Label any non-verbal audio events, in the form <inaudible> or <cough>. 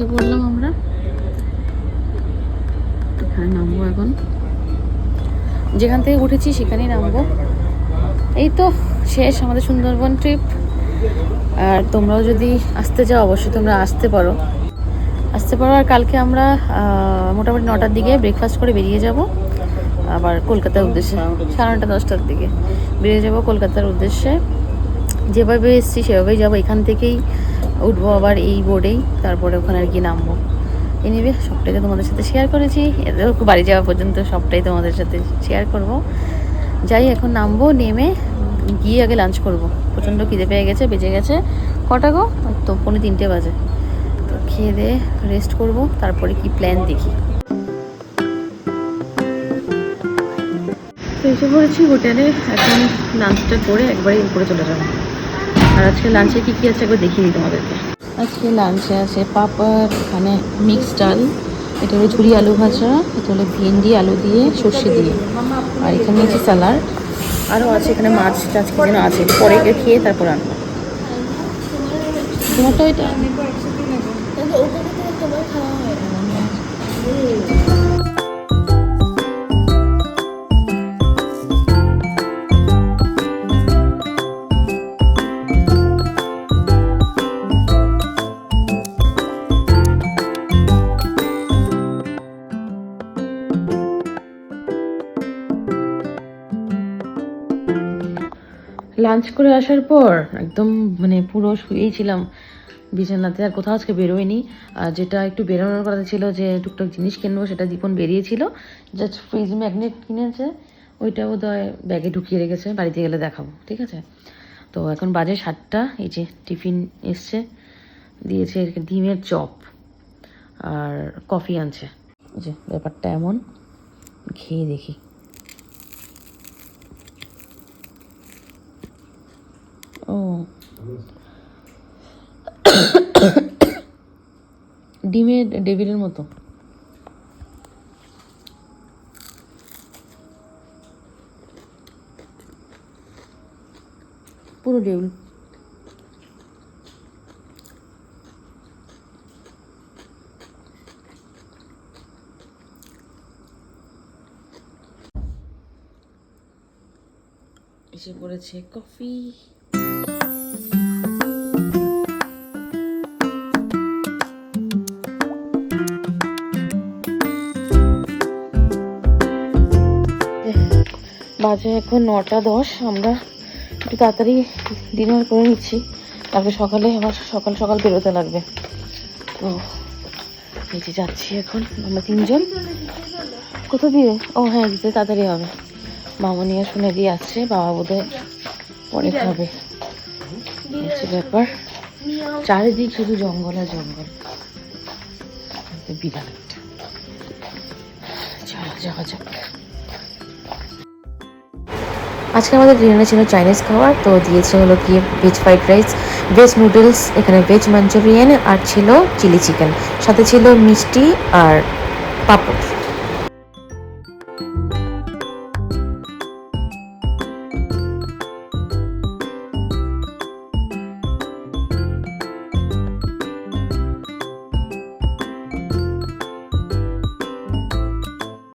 এসে পড়লাম আমরা। এখানে নামবো এখন। যেখান থেকে উঠেছি সেখানেই নামবো। এই তো, শেষ আমাদের সুন্দরবন ট্রিপ আর তোমরাও যদি আসতে চাও, অবশ্যই তোমরা আসতে পারো। আসতে পারো, আর কালকে আমরা মোটামুটি নটার দিকে ব্রেকফাস্ট করে বেরিয়ে যাব। আবার কলকাতার উদ্দেশ্যে, সাড়ে নটা, দশটার দিকে। বেরিয়ে যাব কলকাতার উদ্দেশ্যে। যেভাবে এসেছি, সেভাবেই যাব। এখান থেকেই উঠবো আবার এই বোর্ডেই তারপরে ওখানে আর কি নামবো। এনিবে সবটাই তো তোমাদের সাথে শেয়ার করেছি। এদের বাড়ি যাওয়া পর্যন্ত সবটাই তোমাদের সাথে শেয়ার করব। যাই, এখন নামবো, নেমে গিয়ে আগে লাঞ্চ করব। প্রচণ্ড খিদে পেয়ে গেছে, বেজে গেছে কটা গো? তো পৌনে তিনটে বাজে। তো খেয়ে দিয়ে রেস্ট করব, তারপরে কি প্ল্যান দেখি। তো এসে পড়েছি হোটেলে এখন লাঞ্চটা করে একবারে উপরে চলে যাব। আর আজকে লাঞ্চে কী কী আছে একবার দেখিয়ে দিই তোমাদেরকে। আজকে লাঞ্চে আছে পাপড় এখানে মিক্সড ডাল এটা হলো ঝুড়ি আলু ভাজা এটা হলো ভেন্ডি আলু দিয়ে সর্ষে দিয়ে। আর এখানে আছে স্যালাড। আরও আছে এখানে মাছ টাছ কি যেন আছে। পরে খেয়ে তারপর আনব। তোমারটা এটা? লাঞ্চ করে আসার পর একদম মানে পুরো শুয়েই ছিলাম। বিছানাতে আর কোথাও আজকে বেরোয়নি। আর যেটা একটু বেরোনোর কথা ছিল যে টুকটাক জিনিস কিনবো, সেটা দীপন বেরিয়েছিল। জাস্ট ফ্রিজ ম্যাগনেট কিনেছে। ওইটা বোধ হয় ব্যাগে ঢুকিয়ে রেখেছে। বাড়িতে গেলে দেখাবো, ঠিক আছে? তো এখন বাজে সাতটা। এই যে টিফিন এসছে। দিয়েছে ডিমের চপ আর কফি আনছে। যে ব্যাপারটা এমন। খেয়ে দেখি। ও। <coughs> ডিমের ডেভিলের মতো। পুরো ডেভিল। এসে পড়েছে কফি। বাজে এখন নটা দশ, আমরা একটু তাড়াতাড়ি ডিনার করে নিচ্ছি। তারপরে সকালে আবার সকাল সকাল বেরোতে লাগবে। তো এই যাচ্ছি এখন, আমরা তিনজন। কোথা দিয়ে? ও হ্যাঁ দিতে তাড়াতাড়ি হবে। মামনি আর শুনে দিয়ে আসছে বাবা বোধহয় পরে খাবে। ব্যাপার, চারিদিক শুধু জঙ্গল আর জঙ্গল। তো বিরাট। চলো, যাওয়া যাক। আজকে আমাদের ডিনারে ছিল চাইনিজ খাবার, তো দিয়েছে হলো কি veg fried rice veg noodles এখানে ভেজ মাঞ্চুরিয়ান আর ছিল চিলি চিকেন সাথে ছিল মিষ্টি আর পাঁপড়।